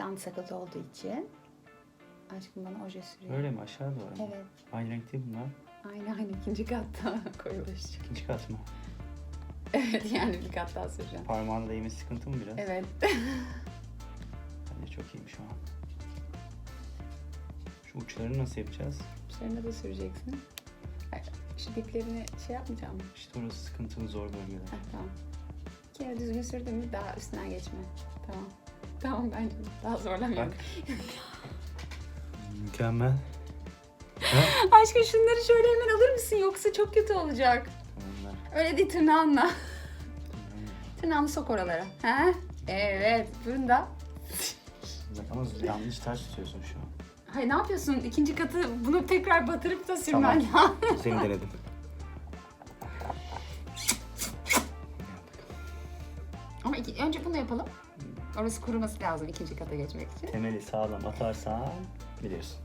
antisakot olduğu için. Aşkım bana oje sürüyor. Öyle mi? Aşağı doğru mu? Evet. Aynı renk değil bunlar. Aynı aynı ikinci katta koyulaşacak. İkinci kat mı? Evet yani bir kat daha süreceğim. Parmağına değmesi sıkıntı mı biraz? Evet. Bence çok iyiymiş şu an. Şu uçlarını nasıl yapacağız? Üzerine de süreceksin. Ay, Şu diplerini şey yapmayacağım mı? İşte orası sıkıntılı zor bölgeler. Heh, tamam. Bir kere düzgün sürdün mü daha üstünden geçme. Tamam. Tamam bence daha zorlamıyorum. Bak. Mükemmel. Aşkım şunları şöyle hemen alır mısın yoksa çok kötü olacak. Tamamlar. Öyle değil tırnağınla. Tırnağını sok oralara. Ha? Evet. Fırında. Ama yanlış ters tutuyorsun şu an. Hayır ne yapıyorsun? İkinci katı bunu tekrar batırıp da sürmen Tamam. lazım. Seni denedim. Ama iki- önce bunu yapalım. Orası kuruması lazım ikinci kata geçmek için. Temeli sağlam atarsan biliyorsun.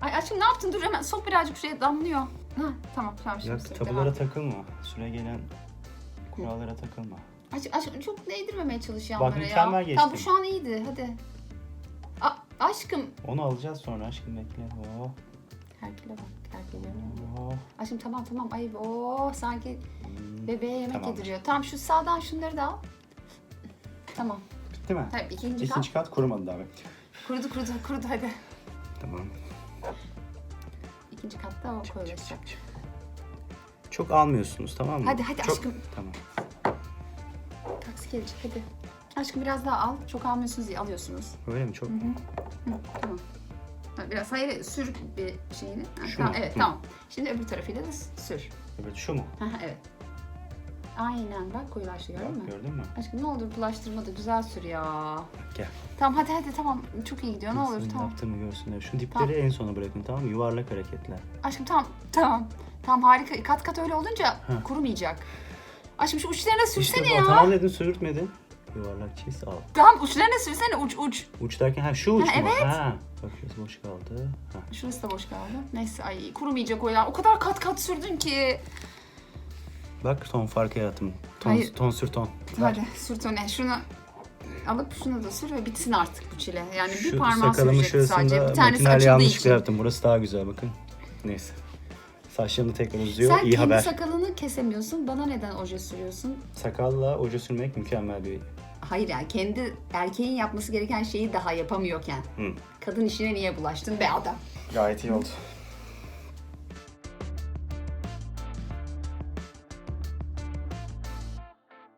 Ay aşkım ne yaptın? Dur hemen sok birazcık şuraya damlıyor. Ha tamam tamam şimdi Ya tabulara devam. takılma. Süre gelen kurallara takılma. Aşkım, aşkım çok değdirmemeye çalış Bak, yanlara ya. mükemmel geçtim. Tamam bu şu an iyiydi hadi. A, aşkım. Onu alacağız sonra aşkım bekle. Oh, Herkule bak. Görünüyor. oh. Aşkım tamam tamam ayıp. Oo sanki Hmm. bebeğe yemek Tamamdır. yediriyor. Tamam şu sağdan şunları da al. Tamam. Bitti mi? Tabii ikinci kat. İkinci kat kurumadı daha. Kurudu kurudu kurudu hadi. Tamam. İkinci katta o koyulaşacak. Çok almıyorsunuz tamam mı? Hadi, hadi Çok- aşkım. Tamam. Taksi gelecek hadi. Aşkım biraz daha al. Çok almıyorsunuz diye alıyorsunuz. Öyle mi? Çok Hı, tamam. Ha, Biraz hayır sür bir şeyini. Ha, Şu tamam, mu? evet Hı. tamam. Şimdi öbür tarafıyla da sür. Evet şu mu? Evet. Aynen bak koyulaştı gördün mü? Bak, gördün mü? Aşkım ne olur bulaştırma da güzel sür ya. Bak, Gel. Tamam hadi hadi tamam. Çok iyi gidiyor ne olur Nasıl tamam. Yaptığımı görsünler. Şu dipleri Tamam. en sona bırakın tamam mı? Yuvarlak hareketler. Aşkım tamam tamam. Tamam harika. Kat kat öyle olunca kurumayacak. Aşkım şu uçlarına sürsene ya. tamam dedin sürtmedin. Yuvarlak çiz al. Tamam uçlarına sürsene uç uç. Uç derken ha şu uç Ha, mu? evet. Ha. Bak şurası boş kaldı. Ha. Şurası da boş kaldı. Neyse ay kurumayacak o ya. O kadar kat kat sürdün ki. Bak ton farkı yarattım. Ton, Hayır. ton sür ton. Hadi sürt öne. Şunu alıp şunu da sür ve bitsin artık bu çile. Yani bir Şu parmağı sakalımın sürecek sadece. şurasında Bir tanesi makinel açıldığı yanlışlıkla için. yaptım. Burası daha güzel bakın. Neyse. Saçlarını tekrar uzuyor. Sen İyi kendi haber. sakalını kesemiyorsun. Bana neden oje sürüyorsun? Sakalla oje sürmek mükemmel bir... Hayır yani kendi erkeğin yapması gereken şeyi daha yapamıyorken. Hı. Kadın işine niye bulaştın be adam? Gayet iyi oldu.